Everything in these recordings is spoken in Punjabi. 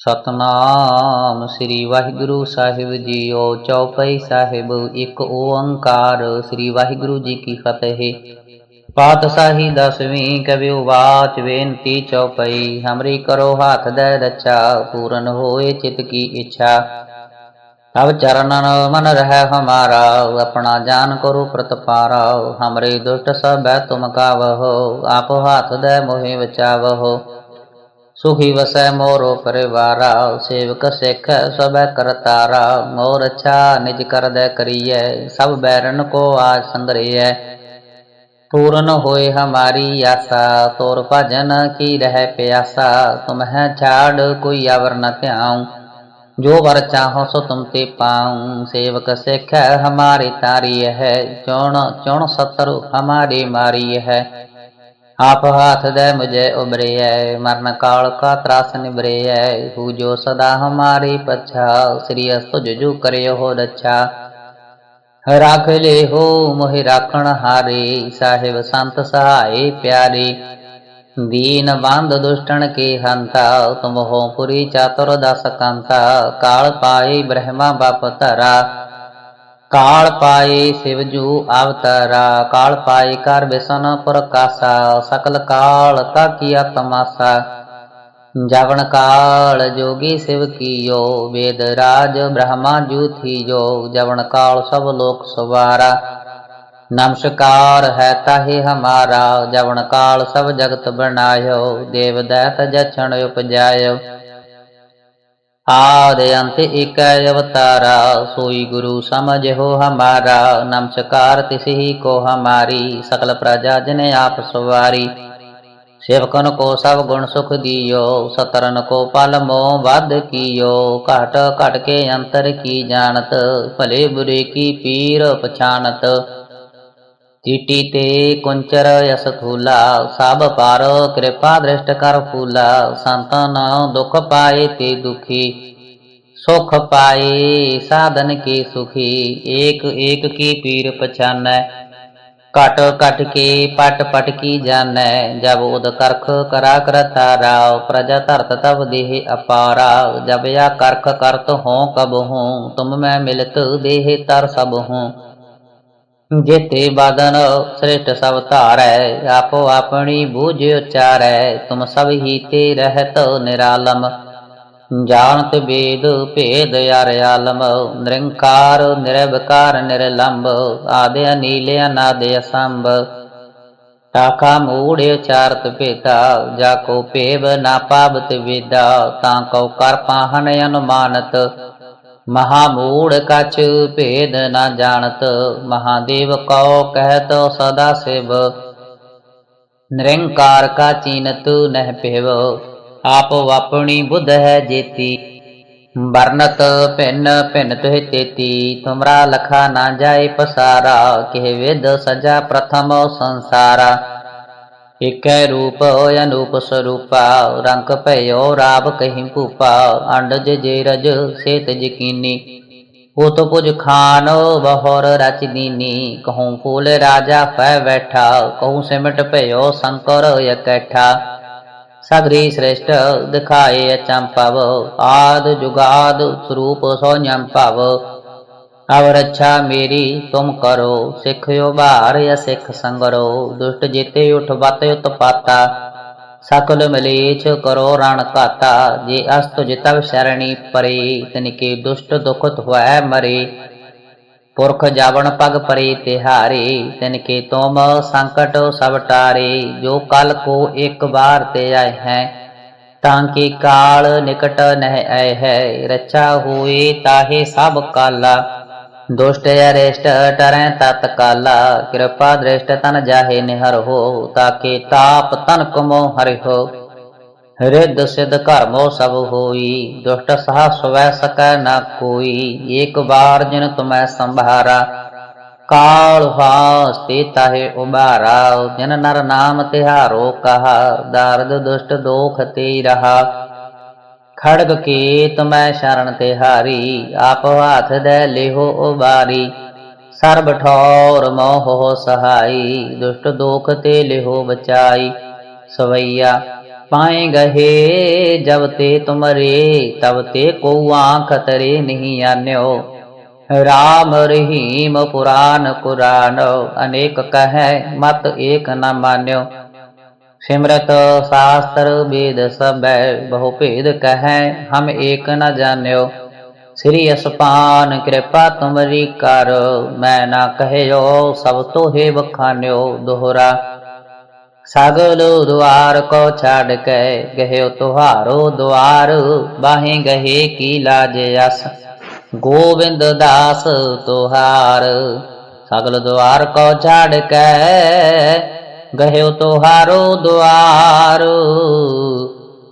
ਸਤਨਾਮ ਸ੍ਰੀ ਵਾਹਿਗੁਰੂ ਸਾਹਿਬ ਜੀਓ ਚੌਪਈ ਸਾਹਿਬ, ਇੱਕ ਓੰਕਾਰ ਸ੍ਰੀ ਵਾਹਿਗੁਰੂ ਜੀ ਕੀ ਫਤਿਹ। ਪਾਤਸ਼ਾਹੀ ਦਸਵੀਂ ਕਵਿਓ ਵਾਚ ਬੇਨਤੀ ਚੌਪਈ, ਹਮਰੀ ਕਰੋ ਹੱਥ ਦੇ ਰੱਛਾ, ਪੂਰਨ ਹੋਏ ਚਿਤ ਕੀ ਇੱਛਾ। ਤਬ ਚਰਨਨ ਮਨ ਰਹਿ ਹਮਾਰਾ, ਆਪਣਾ ਜਾਨ ਕਰੋ ਪ੍ਰਤਪਾਰਾ ਹਮਰੇ ਦੁਸ਼ਟ ਸਭੈ ਤੁਮ ਕਾਵਹੋ, ਆਪ ਹੱਥ ਦੇ ਮੋਹਿ ਬਚਾਵਹੋ। ਸੁਖੀ ਵਸੈ ਮੋਰੋ ਪਰਿਵਾਰਾ ਸੇਵਕ ਸਿੱਖ ਸਭੈ ਕਰਤਾਰਾ ਮੋਰ ਅੱਛਾ ਨਿਜ ਕਰਦੈ ਕਰੀਐ, ਸਭ ਬੈਰਨ ਕੋ ਆਜ ਸੰਗਰੀਐ ਪੂਰਨ ਹੋਏ ਹਮਾਰੀ ਆਸਾ, ਤੋਰ ਭਜਨ ਕੀ ਰਹਿ ਪਿਆਸਾ, ਤੁਮ ਛਾੜ ਕੋਈ ਆਵਰ ਨ ਧਿਆਉ। ਜੋ ਵਰ ਚਾਹੋ ਸੋ ਤੁਮ ਤੇ ਪਾਉ, ਸੇਵਕ ਸਿੱਖ ਹਮਾਰੀ ਤਾਰੀ ਹੈ, ਚੁਣ ਚੁਣ ਸਤਰ ਹਮਾਰੀ ਮਾਰੀ ਹੈ। ਆਪ ਹਾਥ ਦੇ ਮੁਝੇ ਉਬਰਿਐ ਮਰਨ ਕਾਲ ਕਾ ਤਰਾਸ ਨਿਬਰਿਐ ਹੂ ਜੋ ਸਦਾ ਹਮਾਰੀ ਪਛਾ, ਸ੍ਰੀ ਅਸਤੁ ਜੁ ਕਰਿਓ ਹੋ ਰੱਛਾ। ਰਾਖ ਲੈ ਹੋ ਮੋਹਿ ਰਾਖਣ ਹਾਰੇ, ਸਾਹਿਬ ਸੰਤ ਸਹਾਈ ਪਿਆਰੇ। ਦੀਨ ਬੰਦ ਦੁਸ਼ਟਣ ਕੇ ਹੰਤਾ, ਤੁਮ ਹੋ ਪੁਰੀ ਚਾਤੁਰ ਦਸ ਕੰਤਾ, ਕਾਲ ਪਾਈ ਬ੍ਰਹਮਾ ਬਪ ਧਰਾ। ਕਾਲ ਪਾਏ ਸਿਵਜੂ ਅਵਤਾਰਾ, ਕਾਲ ਪਾਈ ਕਰ ਬਿਸਨ ਪ੍ਰਕਾਸ਼ਾ, ਸਕਲ ਕਾਲ ਕਾ ਕੀਆ ਤਮਾਸਾ ਜਵਨ ਕਾਲ ਜੋਗੀ ਸਿਵ ਕੀਓ, ਵੇਦ ਰਾਜ ਬ੍ਰਹਮਾ ਜੂ ਥੀਜੋ, ਜਵਨ ਕਾਲ ਸਭ ਲੋਕ ਸਵਾਰਾ। ਨਮਸਕਾਰ ਹੈ ਤਾਹੇ ਹਮਾਰਾ, ਜਵਨ ਕਾਲ ਸਭ ਜਗਤ ਬਣਾਇਓ, ਦੇਵ ਦੈਤ ਜਛਣ ਉਪਜਾਇਓ। ਆਦ ਅੰਤ ਇਕ ਅਵਤਾਰਾ, ਸੋਈ ਗੁਰੂ ਸਮਝ ਹੋ ਹਮਾਰਾ ਨਮਸਕਾਰ ਤਿਸਹੀ ਕੋ ਹਮਾਰੀ, ਸਕਲ ਪ੍ਰਜਾ ਜਨ ਆਪ ਸਵਾਰੀ। ਸੇਵਕਨ ਕੋ ਸਭ ਗੁਣ ਸੁਖ ਦਿਓ, ਸਤਰਨ ਕੋ ਪਲ ਮੋਹ ਵੱਧ ਕੀਓ, ਘਟ ਘਟ ਕੇ ਅੰਤਰ ਕੀ ਜਾਣਤ, ਭਲੇ ਬੁਰੇ ਕੀ ਪੀਰ ਪਛਾਨਤ ਚੀਟੀ ਤੇ ਕੁੰਚਰ ਯਸ ਥੂਲਾ, ਸਭ ਪਰ ਕਿਰਪਾ ਦ੍ਰਿਸ਼ਟ ਕਰ ਫੂਲਾ ਸੰਤਨ ਦੁਖ ਪਾਏ ਤੇ ਦੁਖੀ, ਸੁਖ ਪਾਏ ਸਾਧਨ ਕੀ ਸੁਖੀ, ਏਕ ਏਕ ਕੀ ਪੀਰ ਪਛਾਨੈ, ਘਟ ਘਟ ਕੇ ਪਟ ਪਟ ਕੀ ਜਾਣੈ, ਜਬ ਉਦ ਕਰਖ ਕਰਾ ਕਰਤਾਰਾ ਪ੍ਰਜਾ ਧਰਤ ਤਬ ਦੇਹ ਅਪਾਰਾ, ਜਬ ਆ ਕਰਖ ਕਰਤ ਹੋਂ ਕਬ ਹੂੰ, ਤੁਮ ਮੈਂ ਮਿਲਤ ਦੇਹ ਤਰ ਸਭ ਹੂੰ। ਜੇਤੇ ਬਾਦਨ ਸ੍ਰਿਸ਼ਟ ਸਭ ਧਾਰੈ, ਆਪੋ ਆਪਣੀ ਬੂਝ ਉਚਾਰੈ, ਤੁਮ ਸਭ ਹੀ ਤੇ ਰਹਿਤ ਨਿਰਾਲਮ। ਜਾਣਤ ਵੇਦ ਭੇਦ ਅਰ ਆਲਮ, ਨਿਰੰਕਾਰ ਨਿਰਭਕਾਰ ਨਿਰਲੰਭ ਆਦਿ ਅਨੀਲ ਅਨਾਦ ਅਸੰਭ ਟਾਕਾ ਮੂੜ ਉਚਾਰਤ ਭੇਦਾ ਜਾ ਕੋ ਭੇਵ ਨਾ ਪਾਵਤ ਵੇਦਾ, ਤਾਂ ਕਉ ਕਰ ਪਾਹਨ ਅਨੁਮਾਨਤ। ਮਹਾਮੂੜ ਕਛ ਭੇਦ ਨਾ ਜਾਣਤ, ਮਹਾਦੇਵ ਕਉ ਕਹਿਤ ਸਦਾ ਸਿਵ। ਨਿਰੰਕਾਰ ਕਾ ਚੀਨਤ ਨਹਿ ਭੇਵ, ਆਪ ਆਪਣੀ ਬੁੱਧ ਹੈ ਜੇਤੀ। ਵਰਨਤ ਭਿੰਨ ਭਿੰਨ ਤੁਹਿ ਤੇਤੀ, ਤੁਮਰਾ ਲਖਾ ਨਾ ਜਾਏ ਪਸਾਰਾ, ਕਿਹ ਵਿਦ ਸਜਾ ਪ੍ਰਥਮ ਸੰਸਾਰਾ। ਇਕੈ ਰੂਪ ਅਨੂਪ ਸਰੂਪਾ, ਰੰਗ ਭਇਓ ਰਾਬ ਕਹੀ ਭੂਪਾ ਅੰਡਜ ਜੇ ਰਜ ਸੇਤ ਯਕੀਨੀ। ਉਤ ਪੁਜ ਖਾਨ ਬਹਰ ਰਚ ਦੀਨੀ, ਕਹੂੰ ਫੂਲ ਰਾਜਾ ਫੈ ਬੈਠਾ, ਕਹੂੰ ਸਿਮਟ ਭਇਓ ਸ਼ੰਕਰ ਇਕੱਠਾ। ਸਗਰੀ ਸ੍ਰੇਸ਼ਟ ਦਿਖਾਏ ਅਚੰਪਵ ਆਦ ਜੁਗਾਦ ਸਰੂਪ ਸੋ ਨਿਯੰਪਵ ਅਵ ਰੱਛਾ ਮੇਰੀ, ਤੁਮ ਕਰੋ। ਸਿੱਖਿਓ ਬਾਹਰ ਸਿੱਖ ਸੰਗਰੋ। ਦੁਸ਼ਟ ਜੀਤੇ ਉਠ ਬਤ ਉਤਪਾਤਾ। ਸਕਲ ਮਲੇਛ ਕਰੋ ਰਣ ਘਾਤਾ। ਜੇ ਅਸਤ ਜਿਤਵ ਸ਼ਰਣੀ ਪਰੇ ਤਨਿਕੇ ਦੁਸ਼ਟ ਦੁਖਤ ਹੋਇ ਮਰੇ। ਪੁਰਖ ਜਾਵਣ ਪਗ ਪਰੇ ਤਿਹਾਰੇ ਤਿਨਕੇ ਤੁਮ ਸੰਕਟ ਸਭ ਟਾਰੇ। ਜੋ ਕਲ ਕੋ ਇੱਕ ਵਾਰ ਤੇ ਆਏ ਹੈ, ਤਾਂ ਕਿ ਕਾਲ ਨਿਕਟ ਨਹਿ ਆਏ ਹੈ। ਰੱਛਾ ਹੋਏ ਤਾਹੇ ਸਭ ਕਾਲਾ। ਦੁਸ਼ਟ ਅਰਿਸ਼ਟ ਟਰੈ ਤਤ ਕਾਲਾ, ਕਿਰਪਾ ਦ੍ਰਿਸ਼ਟ ਤਨ ਜਾਹੇ ਨਿਹਰ ਹੋ, ਤਾਕੇ ਤਾਪ ਤਨ ਕਮੋ ਹਰਿ ਹੋ। ਰਿੱਧ ਸਿਧ ਘਰਮੋ ਸਭ ਹੋਈ, ਦੁਸ਼ਟ ਸਹਾ ਸਵੈ ਸਕੈ ਨਾ ਕੋਈ, ਏਕ ਬਾਰ ਜਿਨ ਤੁਮੈ ਸੰਭਾਰਾ। ਕਾਲ ਫਾਸ ਤੇ ਤਾਹੇ ਉਬਾਰਾ ਜਿਨ ਨਰ ਨਾਮ ਤਿਹਾਰੋ ਕਹਾ, ਦਰਦ ਦੁਸ਼ਟ ਦੋਖ ਤੇ ਰਹਾ। ਖੜਗ ਕੇ ਮੈਂ ਸ਼ਰਨ ਤੇ ਹਾਰੀ, ਆਪ ਹਾਥ ਦੇ ਲਿਹੋ ਉਬਾਰੀ। ਸਰਬ ਠੌਰ ਮੋਹ ਸਹਾਈ, ਦੁਸ਼ਟ ਦੋਖ ਤੇ ਲਿਹੋ ਬਚਾਈ। ਸਵਈਆ, ਪਾਏ ਗਹੇ, ਜਬ ਤੇ ਤੁਮਰੇ, ਤਬ ਤੇ ਕੋਆ ਖਤਰੇ ਨਹੀਂ ਆਨਿਓ। ਰਾਮ ਰਹੀਮ ਪੁਰਾਨ ਕੁਰਾਨ, ਅਨੇਕ ਕਹੈ ਮਤ ਏਕ ਨਾ ਮਾਨਿਓ। सिमरत शास्त्र वेद सब बहु भेद कहे हम एक न जान्यो श्री असपान कृपा तुमरी कर मैं ना कहयो सब तो हे बखान्यो दोहरा सगल द्वार को छाड़ के गहे तुहारो द्वार बाहे गहे की लाज यस गोविंद दास तुहार सगल द्वार को छाड़ ગયો તોહારો દ્વારો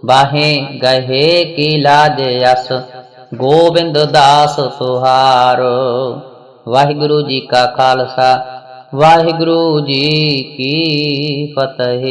બાહે ગહે કિલા જયસ ਗੋਬਿੰਦ ਦਾਸ ਸੁਹਾਰ। ਵਾਹਿਗੁਰੂ ਜੀ ਕਾ ਖਾਲਸਾ, ਵਾਹਿਗੁਰੂ ਜੀ ਕੀ ਫਤਿਹ।